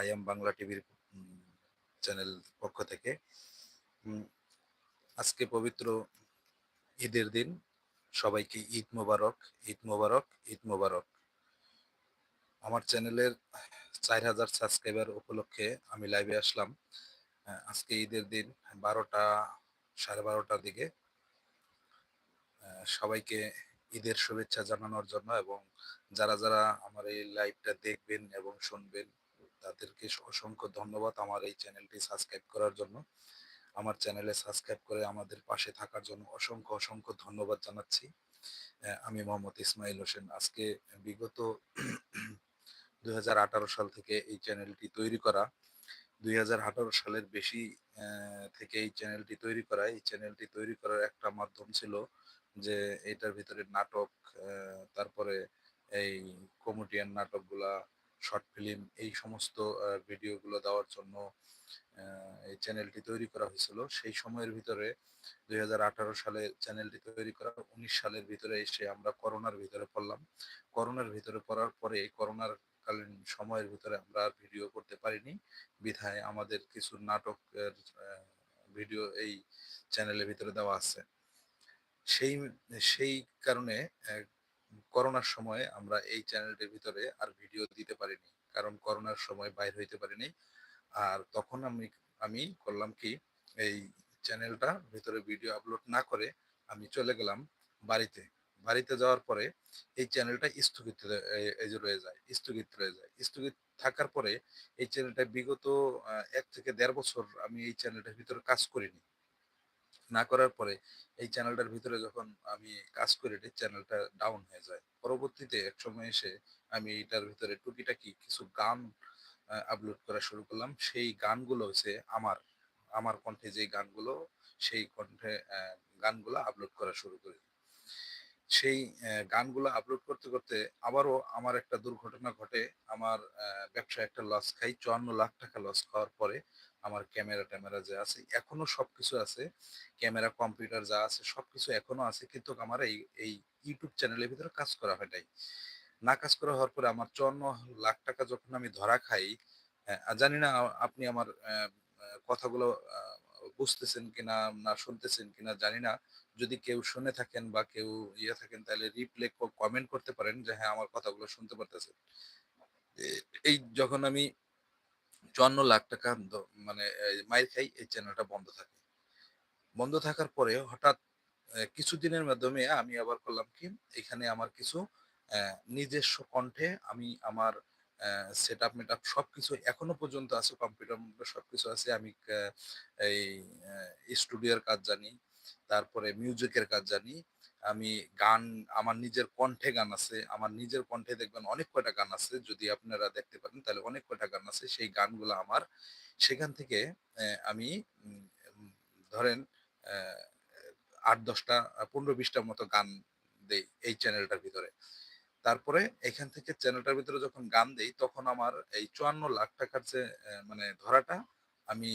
I M Bangla টিভির channel পক্ষ থেকে। আজকে পবিত্র ঈদের দিন। সবাইকে ঈদ মোবারক ঈদ মোবারক ঈদ মোবারক। আমার চ্যানেলের চার হাজার সাবস্ক্রাইবার উপলক্ষে আমি লাইভে আসলাম। আজকে ঈদের দিন বারোটা, সাড়ে বারোটার দিকে। সবাইকে ঈদের শুভেচ্ছা জানানোর জন্য এবং যারা যারা আমার এই লাইভটা দেখবেন এবং শুনবেন তাদেরকে অসংখ্য ধন্যবাদ আমার এই চ্যানেলটি সাবস্ক্রাইব করার জন্য। আমার চ্যানেলে সাবস্ক্রাইব করে আমাদের পাশে থাকার জন্য অসংখ্য অসংখ্য ধন্যবাদ জানাচ্ছি। আমি মোহাম্মদ ইসমাইল হোসেন। আজকে বিগত দু হাজার আঠারো সাল থেকে এই চ্যানেলটি তৈরি করা দুই হাজার আঠারো সালের বেশি থেকে এই চ্যানেলটি তৈরি করা, এই চ্যানেলটি তৈরি করার একটা মাধ্যম ছিল যে এটার ভিতরে নাটক তারপরে এই কমেডিয়ান নাটকগুলা শর্ট ফিল্ম এই সমস্ত ভিডিওগুলো দেওয়ার জন্য এই চ্যানেলটি তৈরি করা হয়েছিল। সেই সময়ের ভিতরে দুই সালে চ্যানেলটি তৈরি করা, উনিশ সালের ভিতরে এসে আমরা করোনার ভিতরে পড়লাম। করোনার ভিতরে পড়ার পরে এই করোনার কালীন সময়ের ভিতরে আমরা আর ভিডিও করতে পারিনি। বিধায় আমাদের কিছু নাটকের ভিডিও এই চ্যানেলের ভিতরে দেওয়া আছে। সেই সেই কারণে করোনার সময় আমরা এই চ্যানেলটির ভিতরে আর ভিডিও দিতে পারিনি। কারণ করোনার সময় বাইর হইতে পারিনি। আর তখন আমি আমি করলাম কি, এই চ্যানেলটা ভিতরে ভিডিও আপলোড না করে আমি চলে গেলাম বাড়িতে। বাড়িতে যাওয়ার পরে এই চ্যানেলটা স্থগিত রয়ে- যায়, স্থগিত রয়ে যায়। স্থগিত থাকার পরে এই চ্যানেলটা বিগত এক থেকে দেড় বছর আমি এই চ্যানেলটার ভিতরে কাজ করিনি। না করার পরে এই চ্যানেলটার ভিতরে যখন আমি কাজ করি এই চ্যানেলটা ডাউন হয়ে যায়। পরবর্তীতে এক সময় এসে আমি এটার ভিতরে টুকিটাকি কিছু গান আপলোড করা শুরু করলাম। সেই গানগুলো হচ্ছে আমার আমার কণ্ঠে যে গানগুলো সেই কণ্ঠে গানগুলো আপলোড করা শুরু করি। সেই গানগুলো আপলোড করতে করতে আবারও আমার একটা দুর্ঘটনা ঘটে। আমার আহ, ব্যবসায় একটা লস খাই। চুয়ান্ন লাখ টাকা লস খাওয়ার পরে আমার ক্যামেরা ট্যামেরা যা আছে, এখনও সবকিছু আছে। ক্যামেরা, কম্পিউটার যা আছে, সবকিছু এখনও আছে। কিন্তু আমার এই এই ইউটিউব চ্যানেলের ভিতরে কাজ করা হয় নাই। না কাজ করা হওয়ার পরে আমার চুয়ান্ন লাখ টাকা যখন আমি ধরা খাই জানি না আপনি আমার কথাগুলো বুঝতেছেন কিনা না শুনতেছেন কিনা জানি না। যদি কেউ শুনে থাকেন বা কেউ ইয়ে থাকেন, তাহলে রিপ্লে কমেন্ট করতে পারেন যে হ্যাঁ আমার কথাগুলো শুনতে পারতেছেন। এই যখন আমি চুয়ান্ন লাখ টাকা মানে মাইর খাই এই চ্যানেলটা বন্ধ থাকে। বন্ধ থাকার পরে হঠাৎ কিছু কিছুদিনের মাধ্যমে আমি আবার করলাম কি, এখানে আমার কিছু নিজস্ব কণ্ঠে আমি আমার সেট আপ মেট আপ সবকিছু এখনও পর্যন্ত আছে কম্পিউটার সব কিছু আছে, আমি এই স্টুডিওর কাজ জানি তারপরে মিউজিকের কাজ জানি। আমি গান, আমার নিজের কণ্ঠে গান আছে, আমার নিজের কণ্ঠে দেখবেন অনেক কয়টা গান আছে, যদি আপনারা দেখতে পারেন তাহলে অনেক কয়টা গান আছে, সেই গানগুলো আমার। সেখান থেকে আমি ধরেন আট দশটা, পনেরো বিশটার মতো গান দেই এই চ্যানেলটার ভিতরে। তারপরে এখান থেকে চ্যানেলটার ভিতরে যখন গান দেই, তখন আমার এই চুয়ান্ন লাখ টাকার যে মানে ধরাটা, আমি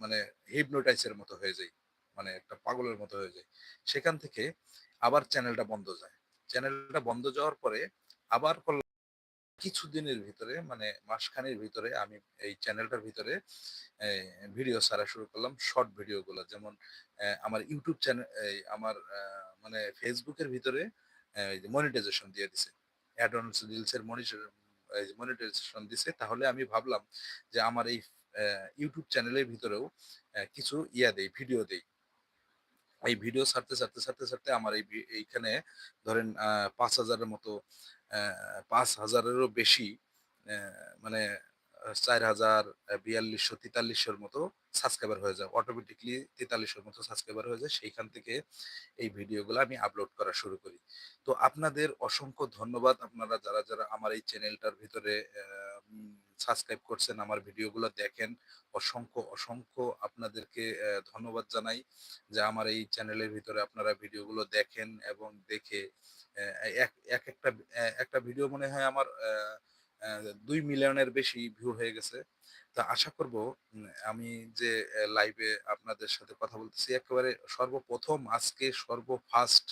মানে হিপনোটাইজের মতো হয়ে যাই। মানে একটা পাগলের মতো হয়ে যায়। সেখান থেকে আবার চ্যানেলটা বন্ধ যায়। চ্যানেলটা বন্ধ যাওয়ার পরে আবার কিছুদিনের ভিতরে মানে মাসখানেক ভিতরে আমি এই চ্যানেলটার ভিতরে ভিডিও ছাড়া শুরু করলাম, শর্ট ভিডিও গুলো যেমন আমার ইউটিউব চ্যানেল আমার মানে ফেসবুকের ভিতরে মনিটাইজেশন দিয়ে দিছে। অ্যাডভান্স রিলস এর মনিটাইজেশন দিছে। তাহলে আমি ভাবলাম যে আমার এই ইউটিউব চ্যানেলের ভিতরেও কিছু ইয়া দেই, ভিডিও দেই। এই ভিডিও ছাড়তে ছাড়তে ছাড়তে ছাড়তে আমার এই এইখানে ধরেন পাঁচ হাজারের মতো পাঁচ হাজারেরও বেশি মানে চার হাজার বিয়াল্লিশশো, তেতাল্লিশশোর মতো সাবস্ক্রাইবার হয়ে যায়। অটোমেটিকলি তেতাল্লিশশোর মতো সাবস্ক্রাইবার হয়ে যায়। সেইখান থেকে এই ভিডিওগুলো আমি আপলোড করা শুরু করি। তো আপনাদের অসংখ্য ধন্যবাদ। আপনারা যারা যারা আমার এই চ্যানেলটার ভিতরে সাবস্ক্রাইব করছেন, আমার ভিডিওগুলো দেখেন। অসংখ্য অসংখ্য আপনাদেরকে ধন্যবাদ জানাই যে আমার এই চ্যানেলের ভিতরে আপনারা ভিডিওগুলো দেখেন এবং দেখে এক এক একটা একটা ভিডিও মনে হয় আমার দুই মিলিয়নের বেশি ভিউ হয়ে গেছে। তা আশা করব আমি যে লাইভে আপনাদের সাথে কথা বলতেছি, একেবারে সর্বপ্রথম আজকে সর্বফার্স্ট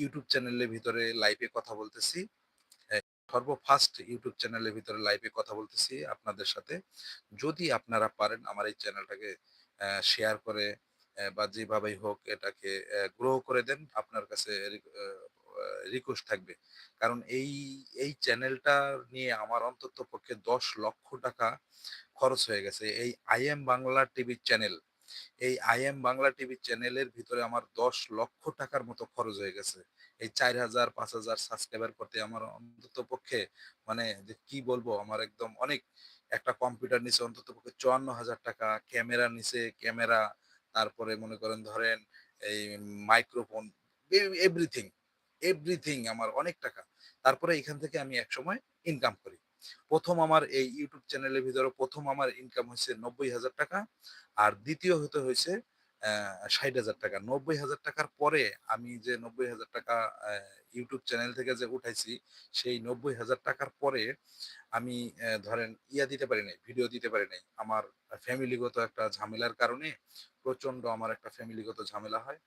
ইউটিউব চ্যানেলের ভিতরে লাইভে কথা বলতেছি। সর্বফার্স্ট ইউটিউব চ্যানেলের ভিতরে লাইভে কথা বলতেছি আপনাদের সাথে। যদি আপনারা পারেন আমার এই চ্যানেলটাকে শেয়ার করে বা যেভাবেই হোক এটাকে গ্রো করে দেন, আপনার কাছে রিকোয়েস্ট থাকবে। কারণ এই এই চ্যানেলটা নিয়ে আমার অন্তত পক্ষে দশ লক্ষ টাকা খরচ হয়ে গেছে। এই I M Bangla TV channel এই আই এম বাংলা টিভি চ্যানেলের ভিতরে আমার দশ লক্ষ টাকার মতো খরচ হয়ে গেছে। এই চার হাজার, পাঁচ হাজার সাবস্ক্রাইবার করতে আমার অন্তত পক্ষে মানে যে কি বলব? আমার একদম অনেক একটা কম্পিউটার নিচে অন্তত পক্ষে চুয়ান্ন হাজার টাকা ক্যামেরা নিচে ক্যামেরা তারপরে মনে করেন ধরেন এই মাইক্রোফোন এভরিথিং এভরিথিং আমার অনেক টাকা। তারপরে এখান থেকে আমি এক সময় ইনকাম করি। প্রথম আমার এই ইউটিউব চ্যানেলের ভিতরে প্রথম আমার ইনকাম হয়েছে নব্বই হাজার টাকা আর দ্বিতীয় হতে হয়েছে ষাট হাজার টাকা। নব্বই হাজার টাকার পরে আমি যে নব্বই হাজার টাকা ইউটিউব চ্যানেল থেকে যে উঠাইছি, সেই নব্বই হাজার টাকার পরে আমি ধরেন ইয়া দিতে পারি নাই ভিডিও দিতে পারি নাই। আমার ফ্যামিলিগত একটা ঝামেলার কারণে প্রচণ্ড আমার একটা ফ্যামিলিগত ঝামেলা হয়।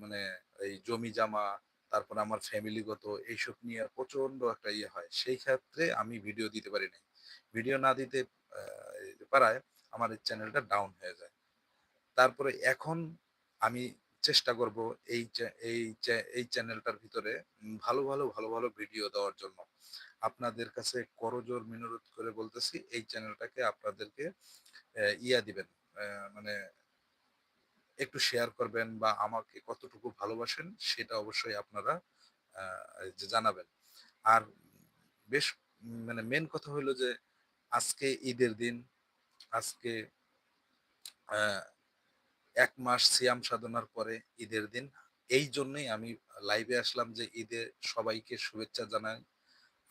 মানে এই জমি জামা তারপর আমার ফ্যামিলিগত এইসব নিয়ে প্রচণ্ড একটা ইয়ে হয়। সেই ক্ষেত্রে আমি ভিডিও দিতে পারি নাই। ভিডিও না দিতে পারায় আমার এই চ্যানেলটা ডাউন হয়ে যায়। তারপরে এখন আমি চেষ্টা করব এই এই এই চ্যানেলটার ভিতরে ভালো ভালো ভালো ভালো ভিডিও দেওয়ার জন্য। আপনাদের কাছে করজোর মিনরত করে বলতেছি, এই চ্যানেলটাকে আপনাদেরকে ইয়া দিবেন মানে একটু শেয়ার করবেন বা আমাকে কতটুকু ভালোবাসেন, সেটা অবশ্যই আপনারা জানাবেন। আর বেশ মানে মেন কথা হলো যে, আজকে ঈদের দিন, আজকে এক মাস সিয়াম সাধনার পরে ঈদের দিন, এই জন্যই আমি লাইভে আসলাম যে ঈদে সবাইকে শুভেচ্ছা জানাই।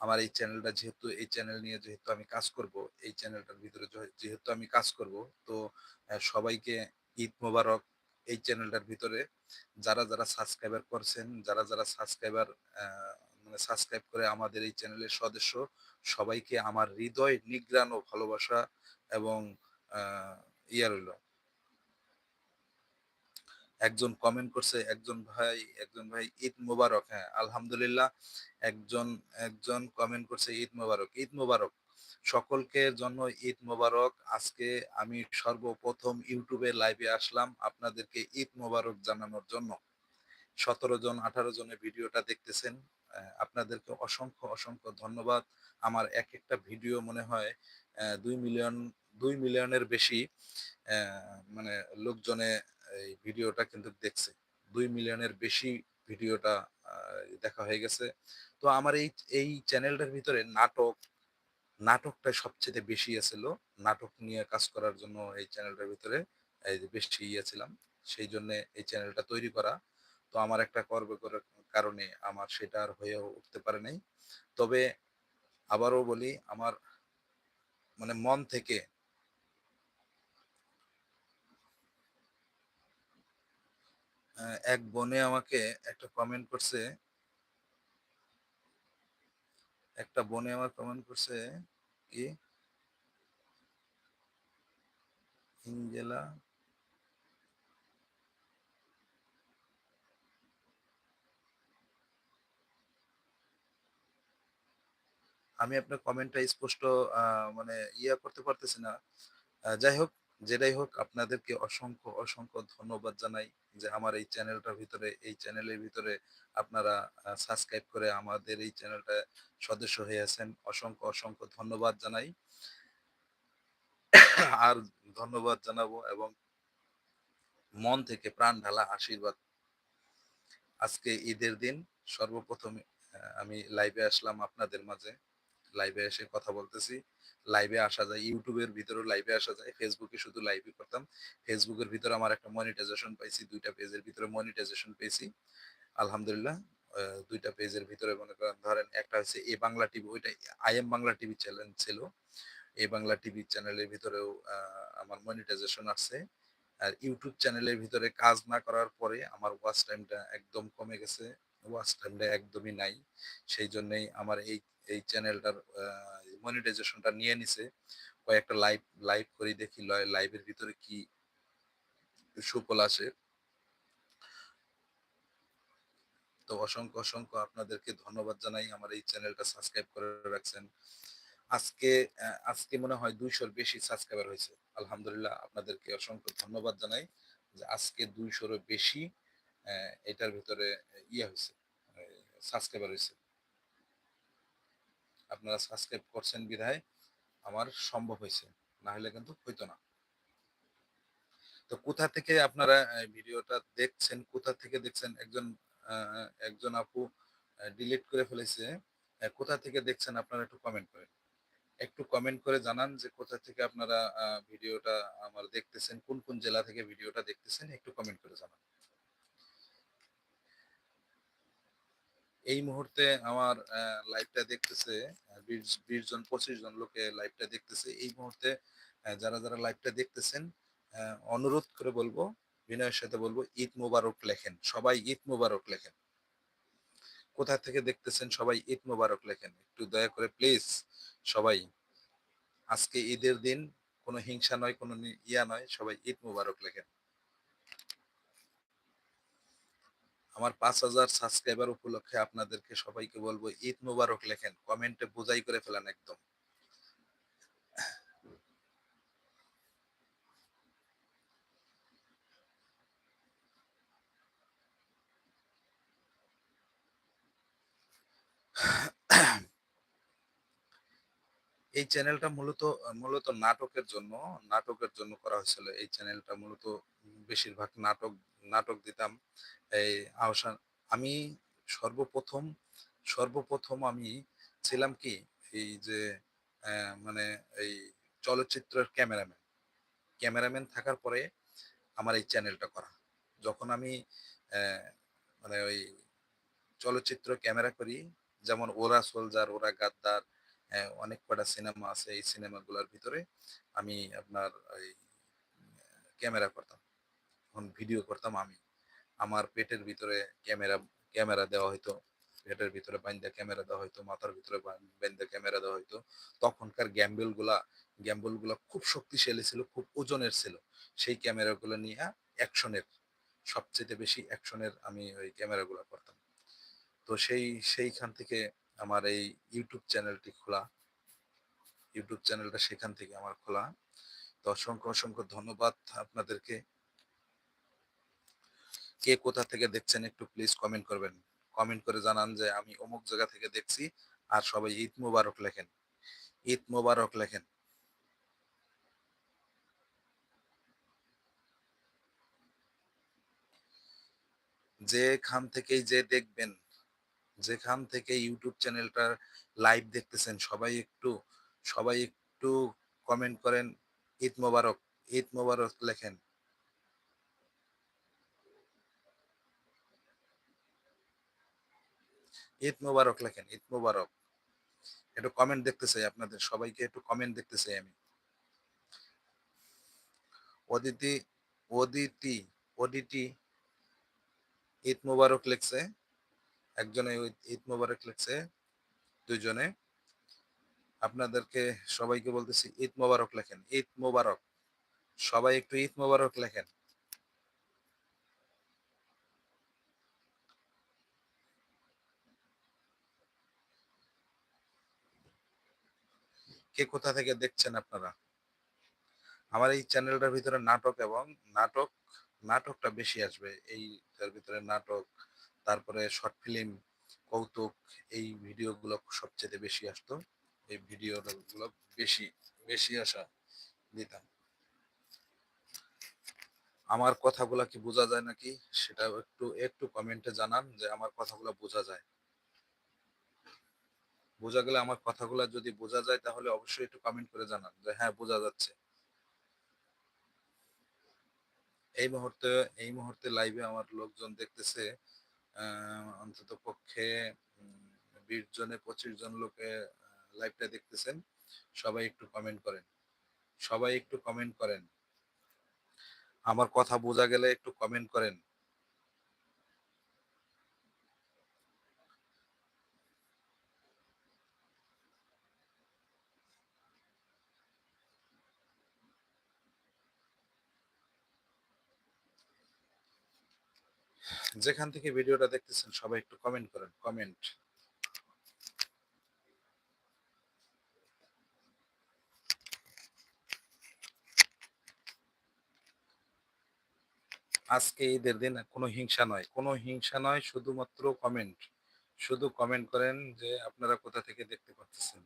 আমার এই চ্যানেলটা যেহেতু, এই চ্যানেল নিয়ে যেহেতু আমি কাজ করব, এই চ্যানেলটার ভিতরে যেহেতু আমি কাজ করব, তো সবাইকে ঈদ মোবারক এই চ্যানেলটার ভিতরে যারা যারা সাবস্ক্রাইবার করছেন, যারা যারা সাবস্ক্রাইবার মানে সাবস্ক্রাইব করে আমাদের এই চ্যানেলের সদস্য, সবাইকে আমার হৃদয় নিগ্রান ও ভালোবাসা এবং ইয়া রইল। একজন কমেন্ট করছে, একজন ভাই একজন ভাই, ঈদ মোবারক হ্যাঁ আলহামদুলিল্লাহ। একজন একজন কমেন্ট করছে, ঈদ মোবারক ঈদ মোবারক। সকলকে জন্য ঈদ মোবারক। আজকে আমি সর্বপ্রথম ইউটিউবে লাইভে আসলাম আপনাদেরকে ঈদ মোবারক জানানোর জন্য। সতেরো জন, আঠারো জনের ভিডিওটা দেখতেছেন। আপনাদেরকে অসংখ্য অসংখ্য ধন্যবাদ। আমার এক একটা ভিডিও মনে হয় দুই মিলিয়ন, দুই মিলিয়নের বেশি মানে লোকজনে এই ভিডিওটা কিন্তু দেখছে। দুই মিলিয়নের বেশি ভিডিওটা দেখা হয়ে গেছে। তো আমার এই এই চ্যানেলটার ভিতরে নাটক নাটকটা সবচেয়ে বেশি আছিল নাটক নিয়ে কাজ করার জন্য এই চ্যানেলটার ভিতরে এই বেশি ইয়ে ছিলাম। সেই জন্য এই চ্যানেলটা তৈরি করা। তো আমার একটা কর্ম করার কারণে আমার সেটা আর হয়ে উঠতে পারে নাই। তবে আবারও বলি, আমার মানে মন থেকে এক বোনে আমাকে একটা কমেন্ট করছে একটা বোনে আমার কমেন্ট করছে কি? ইঞ্জেলা। আমি আপনার কমেন্টটা স্পষ্ট মানে ইয়া করতে পারতেছি না। যাই হোক যেটাই হোক, আপনাদেরকে অসংখ্য অসংখ্য ধন্যবাদ জানাই যে আমার এই চ্যানেলটার ভিতরে, এই চ্যানেলের ভিতরে আপনারা সাবস্ক্রাইব করে আমাদের এই চ্যানেলটা সদস্য হয়ে আছেন। অসংখ্য অসংখ্য ধন্যবাদ জানাই। আর ধন্যবাদ জানাব এবং মন থেকে প্রাণ ঢালা আশীর্বাদ। আজকে ঈদের দিন সর্বপ্রথম আমি লাইভে আসলাম আপনাদের মাঝে। লাইভে এসে কথা বলতেছি। লাইভে আসা যায় ইউটিউবের ভিতরে লাইভে আসা যায়। ফেসবুকে শুধু লাইভে করতাম। ফেসবুকের ভিতরে আমার একটা মনিটাইজেশন পাইছি, দুইটা পেজের ভিতরে মনিটাইজেশন পেয়েছি। আলহামদুলিল্লাহ দুইটা পেজের ভিতরে মনে করেন, ধরেন একটা হচ্ছে এ বাংলা টিভি ওইটা I M Bangla TV channel ছিল। এ বাংলা টিভি চ্যানেলের ভিতরেও আমার মনিটাইজেশন আছে আর ইউটিউব চ্যানেলের ভিতরে কাজ না করার পরে আমার ওয়াচ টাইমটা একদম কমে গেছে। ওয়াচ টাইমটা একদমই নাই। সেই জন্যই আমার এই এই চ্যানেলটার মনিটাইজেশনটা নিয়ে নিছে। কয়েকটা লাইভ লাইভ করি দেখি লাইভের ভিতরে কি সুফল আসে। তো অসংখ্য অসংখ্য আপনাদেরকে ধন্যবাদ জানাই আমার এই চ্যানেলটা সাবস্ক্রাইব করে রাখছেন। আজকে আজকে মনে হয় দুইশোর বেশি সাবস্ক্রাইবার হয়েছে। আলহামদুলিল্লাহ আপনাদেরকে অসংখ্য ধন্যবাদ জানাই যে আজকে দুইশোরও বেশি এটার ভিতরে ইয়ে হয়েছে সাবস্ক্রাইবার হয়েছে। আপনারা সাবস্ক্রাইব করছেন বিধায়, আমার সম্ভব হয়েছে না হলে কিন্তু হইতো না। তো কোথা থেকে আপনারা ভিডিওটা দেখছেন, কোথা থেকে দেখছেন, একজন একজন আপু ডিলিট করে ফেলেছে কোথা থেকে দেখছেন, আপনারা একটু কমেন্ট করেন। একটু কমেন্ট করে জানান যে কোথা থেকে আপনারা ভিডিওটা আমার দেখতেছেন, কোন কোন জেলা থেকে ভিডিওটা দেখতেছেন, একটু কমেন্ট করে জানান। এই মুহূর্তে আমার লাইভটা দেখতেছে বিশ জন, পঁচিশ জন লোকে লাইভটা দেখতেছে। এই মুহূর্তে যারা যারা লাইভটা দেখতেছেন অনুরোধ করে বলব, বিনয়ের সাথে বলব, ঈদ মোবারক লেখেন। সবাই ঈদ মোবারক লেখেন। কোথা থেকে দেখতেছেন সবাই ঈদ মোবারক লেখেন? একটু দয়া করে প্লিজ সবাই। আজকে ঈদের দিন, কোনো হিংসা নয়, কোনো ইয়া নয়, সবাই ঈদ মোবারক লেখেন। আমার পাঁচ হাজার সাবস্ক্রাইবার উপলক্ষে আপনাদেরকে সবাইকে বলব, ঈদ মোবারক লেখেন কমেন্টে বোঝাই করে ফেলেন একদম। এই চ্যানেলটা মূলত মূলত নাটকের জন্য নাটকের জন্য করা হয়েছিল। এই চ্যানেলটা মূলত বেশিরভাগ নাটক নাটক দিতাম। এই আহসান, আমি সর্বপ্রথম সর্বপ্রথম আমি ছিলাম কি, এই যে মানে এই চলচ্চিত্রের ক্যামেরাম্যান। ক্যামেরাম্যান থাকার পরে আমার এই চ্যানেলটা করা। যখন আমি মানে ওই চলচ্চিত্র ক্যামেরা করি, যেমন ওরা সোলজার, ওরা গাদ্দার অনেক কটা সিনেমা আছে এই সিনেমাগুলোর ভিতরে আমি আপনার ওই ক্যামেরা করতাম। তখন ভিডিও করতাম আমি। আমার পেটের ভিতরে ক্যামেরা ক্যামেরা দেওয়া হইতো। পেটের ভিতরে বাইন্দা ক্যামেরা দেওয়া হইতো, মাথার ভিতরে বাইন্দা ক্যামেরা দেওয়া হইতো। তখনকার গ্যাম্বেলগুলা গ্যাম্বলগুলা খুব শক্তিশালী ছিল, খুব ওজনের ছিল। সেই ক্যামেরা গুলো নিয়ে অ্যাকশনের সবচেয়ে বেশি অ্যাকশনের আমি ওই ক্যামেরা গুলা করতাম। তো সেই, সেইখান থেকে আমার এই ইউটিউব চ্যানেলটি খোলা। ইউটিউব চ্যানেলটা সেখান থেকে আমার খোলা। তো অসংখ্য অসংখ্য ধন্যবাদ আপনাদেরকে। কে কোথা থেকে দেখছেন একটু প্লিজ কমেন্ট করবেন। কমেন্ট করে জানান যে আমি অমুক জায়গা থেকে দেখছি আর সবাই ঈদ মোবারক লেখেন। ঈদ মোবারক লেখেন। যেখান থেকেই যে দেখবেন, যেখান থেকে ইউটিউব চ্যানেলটার লাইভ দেখতেছেন, সবাই একটু সবাই একটু কমেন্ট করেন, ঈদ মোবারক ঈদ মোবারক লেখেন। ঈদ মোবারক লেখেন, ঈদ মোবারক। একটু কমেন্ট দেখতে চাই আপনাদের, সবাইকে একটু কমেন্ট দেখতে চাই আমি। অদিতি অদিতি অদিতি ঈদ মোবারক লিখছে, একজনে ঈদ মোবারক লিখছে দুইজনে আপনাদেরকে সবাইকে বলতেছি, ঈদ মোবারক লেখেন, ঈদ মোবারক। সবাই একটু ঈদ মোবারক লেখেন। কে কোথা থেকে দেখছেন আপনারা? আমার এই চ্যানেলটার ভিতরে নাটক এবং নাটক, নাটকটা বেশি আসবে। এই তার ভিতরে নাটক, তারপরে শর্ট ফিল্ম, কৌতুক, এই ভিডিওগুলো সবচেয়ে বেশি আসতো। এই ভিডিওগুলো বেশি বেশি আসা দিতাম আমার কথাগুলো কি বোঝা যায় নাকি? সেটা একটু একটু কমেন্টে জানান যে আমার কথাগুলো বোঝা যায়। বোঝা গেলে আমার কথাগুলো যদি বোঝা যায় তাহলে অবশ্যই একটু কমেন্ট করে জানান যে হ্যাঁ বোঝা যাচ্ছে। এই মুহূর্তে এই মুহূর্তে লাইভে আমার লোকজন দেখতেছে অন্তত পক্ষে বিশ জনে, পঁচিশ জন লোকে লাইভটা দেখতেছেন। সবাই একটু কমেন্ট করেন। সবাই একটু কমেন্ট করেন। আমার কথা বোঝা গেলে একটু কমেন্ট করেন। যেখান থেকে ভিডিওটা দেখতেছেন, সবাই একটু কমেন্ট করেন কমেন্ট আজকে ঈদের দিন কোনো হিংসা নয়। কোনো হিংসা নয়, শুধুমাত্র কমেন্ট শুধু কমেন্ট করেন যে আপনারা কোথা থেকে দেখতে পাচ্ছেন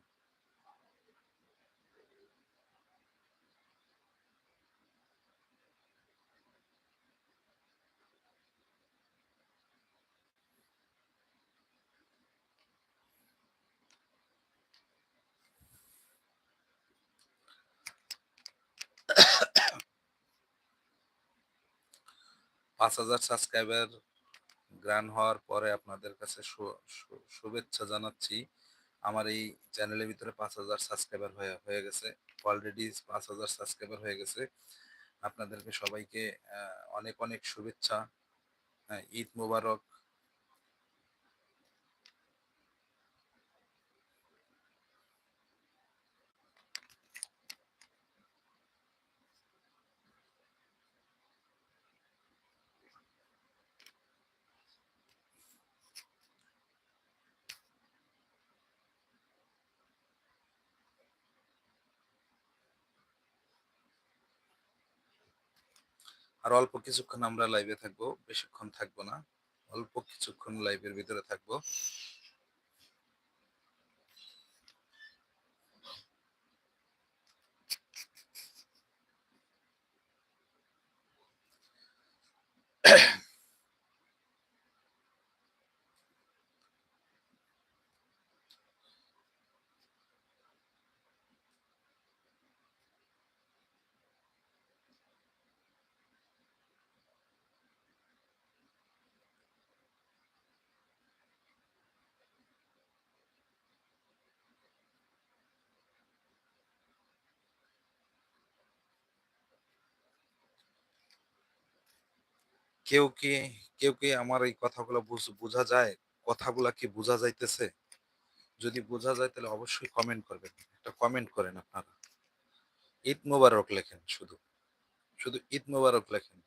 পাঁচ হাজার সাবস্ক্রাইবার গ্রান হওয়ার পরে আপনাদের কাছে শুভেচ্ছা জানাচ্ছি। আমার এই চ্যানেলের ভিতরে পাঁচ হাজার সাবস্ক্রাইবার হয়ে হয়ে গেছে। অলরেডি পাঁচ হাজার সাবস্ক্রাইবার হয়ে গেছে। আপনাদেরকে সবাইকে অনেক অনেক শুভেচ্ছা। ঈদ মোবারক। আর অল্প কিছুক্ষণ আমরা লাইভে থাকব বেশিক্ষণ থাকব না অল্প কিছুক্ষণ লাইভের ভিতরে থাকব। কেউ কি কেউ কি আমার এই কথাগুলো বোঝা যায়? কথাগুলা কি বোঝা যাইতেছে? যদি বোঝা যায় তাহলে অবশ্যই কমেন্ট করবেন। একটা কমেন্ট করেন আপনারা। ঈদ মোবারক লেখেন শুধু। শুধু ঈদ মোবারক লেখেন।